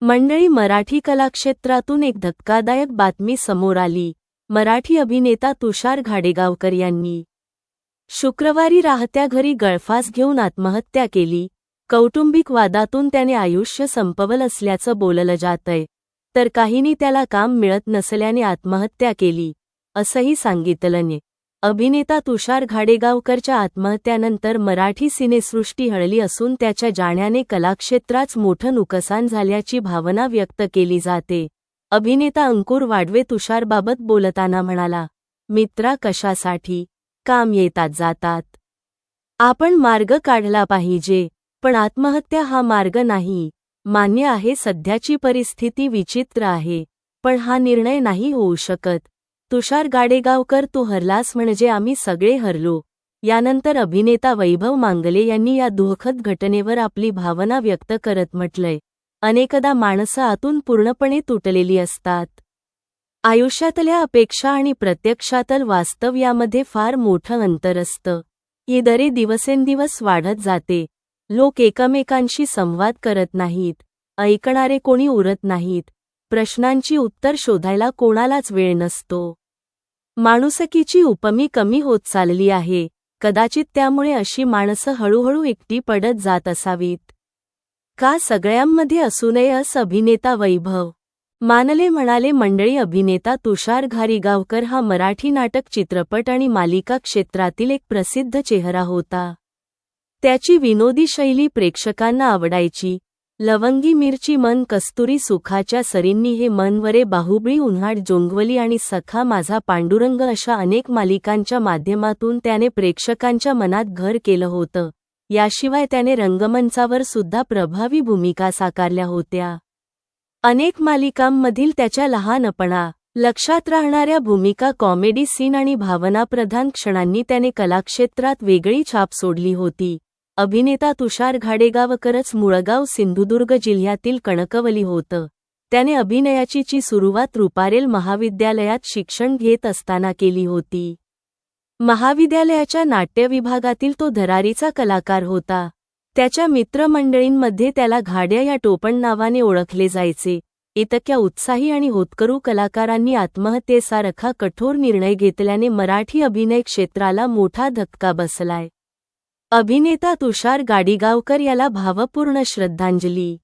मंडळी मराठी कलाक्षेत्रातून एक धक्कादायक बातमी समोर आली. मराठी अभिनेता तुषार घाडेगावकर यांनी शुक्रवारी राहत्या घरी गळफास घेऊन आत्महत्या केली. कौटुंबिक वादातून त्याने आयुष्य संपवलं असल्याचं बोललं जातंय. तर काहींनी त्याला काम मिळत नसल्याने आत्महत्या केली असंही सांगितलंने अभिनेता तुषार घाडेगावकरच्या आत्महत्यानंतर मराठी सिनेसृष्टी हळली असून त्याच्या जाण्याने कलाक्षेत्राच मोठं नुकसान झाल्याची भावना व्यक्त केली जाते. अभिनेता अंकुर वाडवे तुषारबाबत बोलताना म्हणाला मित्रा कशासाठी? काम येतात जातात. आपण मार्ग काढला पाहिजे पण आत्महत्या हा मार्ग नाही. मान्य आहे सध्याची परिस्थिती विचित्र आहे पण हा निर्णय नाही होऊ शकत. तुषार गाडेगावकर तू हरलास म्हणजे आम्ही सगळे हरलो. यानंतर अभिनेता वैभव मांगले यांनी या दुःखद घटनेवर आपली भावना व्यक्त करत म्हटलंय. अनेकदा माणसं आतून पूर्णपणे तुटलेली असतात. आयुष्यातल्या अपेक्षा आणि प्रत्यक्षातल वास्तव यामध्ये फार मोठं अंतर असतं. ही दरे दिवसेंदिवस वाढत जाते. लोक एकमेकांशी संवाद करत नाहीत. ऐकणारे कोणी उरत नाहीत. प्रश्नांची उत्तर शोधायला कोणालाच वेळ नसतो. माणुसकीची उपमी कमी होत चालली आहे. कदाचित त्यामुळे अशी माणसं हळूहळू एकटी पडत जात असावीत. का सगळ्यांमध्ये असू नये अस अभिनेता वैभव. मानले म्हणाले मंडळी अभिनेता तुषार घारीगावकर हा मराठी नाटक चित्रपट आणि मालिका क्षेत्रातील एक प्रसिद्ध चेहरा होता. त्याची विनोदी शैली प्रेक्षकांना आवडायची. लवंगी मिरची मन कस्तुरी सुखाच्या सरींनी हे मनवरे बाहुबळी उन्हाळ जोंगवली आणि सखा माझा पांडुरंग अशा अनेक मालिकांच्या माध्यमातून त्याने प्रेक्षकांच्या मनात घर केलं होतं. याशिवाय त्याने रंगमंचावर सुद्धा प्रभावी भूमिका साकारल्या होत्या. अनेक मालिकांमधील त्याच्या लहानपणा लक्षात राहणाऱ्या भूमिका कॉमेडी सीन आणि भावनाप्रधान क्षणांनी त्याने कलाक्षेत्रात वेगळी छाप सोडली होती. अभिनेता तुषार घाडेगावकरच मुळगाव सिंधुदुर्ग जिल्ह्यातील कणकवली होतं. त्याने अभिनयाची ची सुरुवात रुपारेल महाविद्यालयात शिक्षण घेत असताना केली होती. महाविद्यालयाच्या नाट्य विभागातील तो धरारीचा कलाकार होता. त्याच्या मित्रमंडळींमध्ये त्याला घाड्या या टोपण नावाने ओळखले जायचे. इतक्या उत्साही आणि होतकरू कलाकारांनी आत्महत्येसारखा कठोर निर्णय घेतल्याने मराठी अभिनय क्षेत्राला मोठा धक्का बसलाय. अभिनेता तुषार गाडीगावकर याला भावपूर्ण श्रद्धांजली.